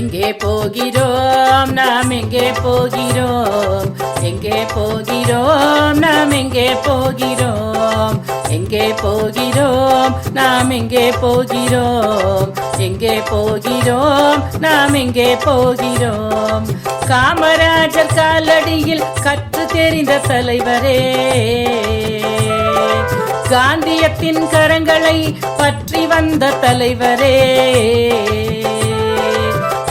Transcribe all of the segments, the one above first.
எங்கே போகிறோம்? நாம் எங்கே போகிறோம்? எங்கே போகிறோம்? நாம் எங்கே போகிறோம்? எங்கே போகிறோம்? நாம் எங்கே போகிறோம்? எங்கே போகிறோம்? நாம் எங்கே போகிறோம்? காமராஜர் காலடியில் கற்று தெரிந்த தலைவரே காந்தியத்தின் கரங்களை பற்றி வந்த தலைவரே.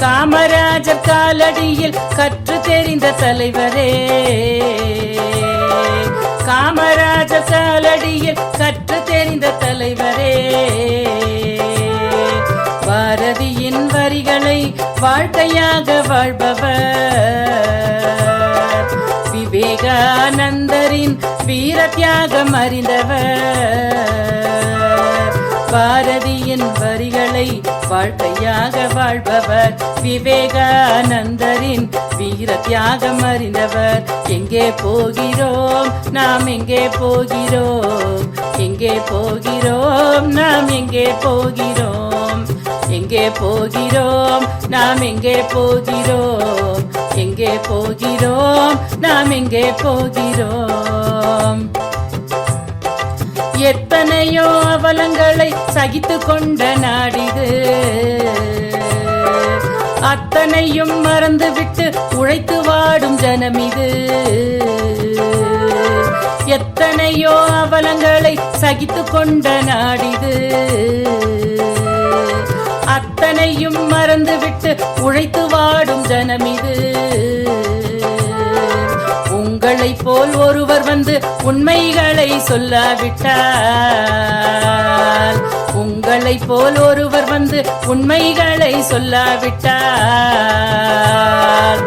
காமராஜர் காலடியில் கற்று தெரிந்த தலைவரே. காமராஜர் காலடியில் கற்று தெரிந்த தலைவரே. பாரதியின் வரிகளை வாழ்க்கையாக வாழ்பவர். விவேகானந்தரின் வீர தியாகம் அறிந்தவர் பாரதியின் வரிகளை வாழ்க்கையாக வாழ்பவர் விவேகானந்தரின் வீர தியாகம் அறிந்தவர். எங்கே போகிறோம்? நாம் எங்கே போகிறோம்? எங்கே போகிறோம்? நாம் எங்கே போகிறோம்? எங்கே போகிறோம்? நாம் எங்கே போகிறோம்? எங்கே போகிறோம்? நாம் எங்கே போகிறோம்? எத்தனையோ அவலங்களை சகித்து கொண்ட நாடிது. அத்தனையும் மறந்துவிட்டு உழைத்து வாடும் ஜனமிது. எத்தனையோ அவலங்களை சகித்து கொண்ட நாடிது. அத்தனையும் மறந்துவிட்டு உழைத்து வாடும் ஜனமிது. உங்களைப் போல் ஒருவர் வந்து உண்மைகள் சொல்லாவிட்டால். உங்களை போல் ஒருவர் வந்து உண்மைகளை சொல்லாவிட்டால்.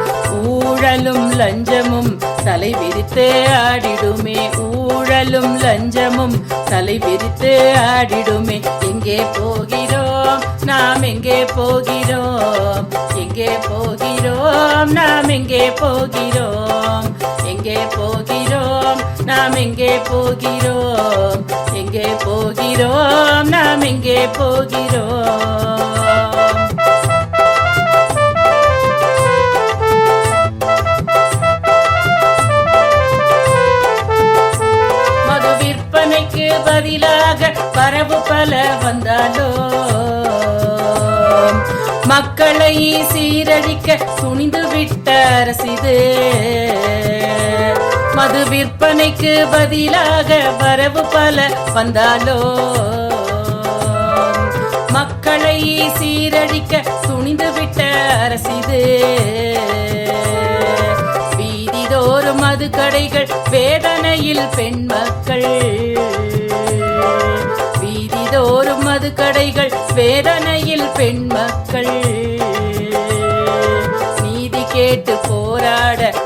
ஊழலும் லஞ்சமும் தலை விரித்து ஆடிடுமே. ஊழலும் லஞ்சமும் தலை விரித்து ஆடிடுமே. எங்கே போகிறோம்? நாம் எங்கே போகிறோம்? எங்கே போகிறோம்? நாம் எங்கே போகிறோம்? எங்கே போகிறோம்? நாம் எங்கே போகிறோம்? எங்கே போகிறோம்? நாம் எங்கே போகிறோம்? மது விற்பனைக்கு பதிலாக பரவு பல வந்தாலோ? மக்களை சீரழிக்க துணிந்து விட்ட அரசிது. மது விற்பனைக்கு பதிலாக வரவு பல வந்தாலோ? மக்களை சீரழிக்க துணிந்து விட்ட அரசிது வீதிதோறும் மது கடைகள் வேதனையில் பெண் மக்கள். வீதிதோறும் மது கடைகள் வேதனையில் பெண் மக்கள். நீதி கேட்டு போராட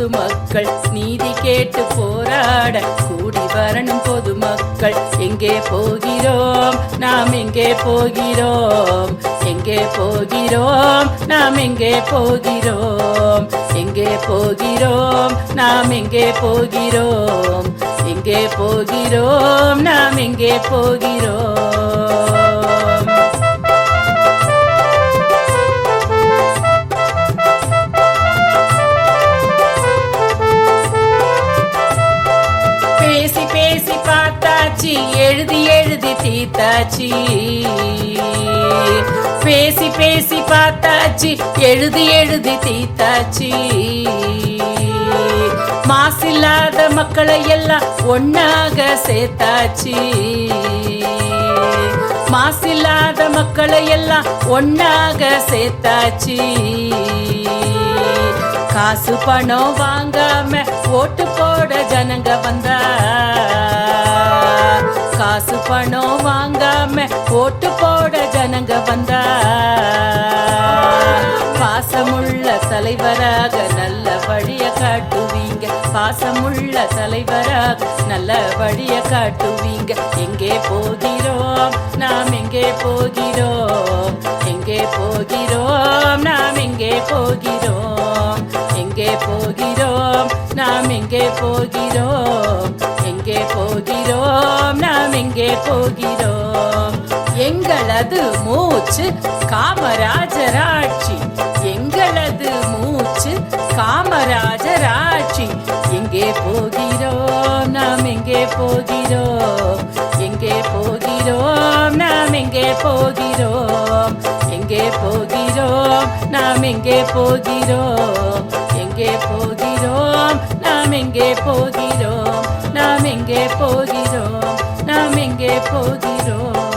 பொதுமக்கள் நீதி கேட்டு போராட கூடி வரணும் பொதுமக்கள். எங்கே போகிறோம்? நாம் எங்கே போகிறோம்? எங்கே போகிறோம்? நாம் எங்கே போகிறோம்? எங்கே போகிறோம்? நாம் எங்கே போகிறோம்? எங்கே போகிறோம்? நாம் எங்கே போகிறோம்? எழுதி பேசி பேசி பார்த்தாச்சு. எழுதி எழுதி தீத்தாச்சு. மாசில்லாத மக்களை எல்லாம் ஒன்னாக சேர்த்தாச்சு. மாசில்லாத மக்களை எல்லாம் ஒன்னாக சேர்த்தாச்சு. காசு பணம் வாங்காம ஓட்டு போட ஜனங்க வந்தா பணம் வாங்காம ஓட்டு போட ஜனங்க வந்தா பாசமுள்ள தலைவராக நல்ல வழிய காட்டுவீங்க. பாசமுள்ள தலைவராக நல்ல வழிய காட்டுவீங்க. எங்கே போகிறோம்? நாம் எங்கே போகிறோம்? எங்கே போகிறோம்? நாம் எங்கே போகிறோம்? எங்கே போகிறோம்? நாம் எங்கே போகிறோம்? எங்கே போகிறோம். எங்களது மூச்சு காமராஜராட்சி. எங்களது மூச்சு காமராஜராட்சி. எங்கே போகிறோம்? நாம் எங்கே போகிறோம்? எங்கே போகிறோம்? நாம் எங்கே போகிறோம்? எங்கே போகிறோம்? நாம் எங்கே போகிறோம்? எங்கே போகிறோம்? நாம் எங்கே போகிறோம்? நாம் எங்கே போகிறோம்? நாம் எங்கே போகிறோம்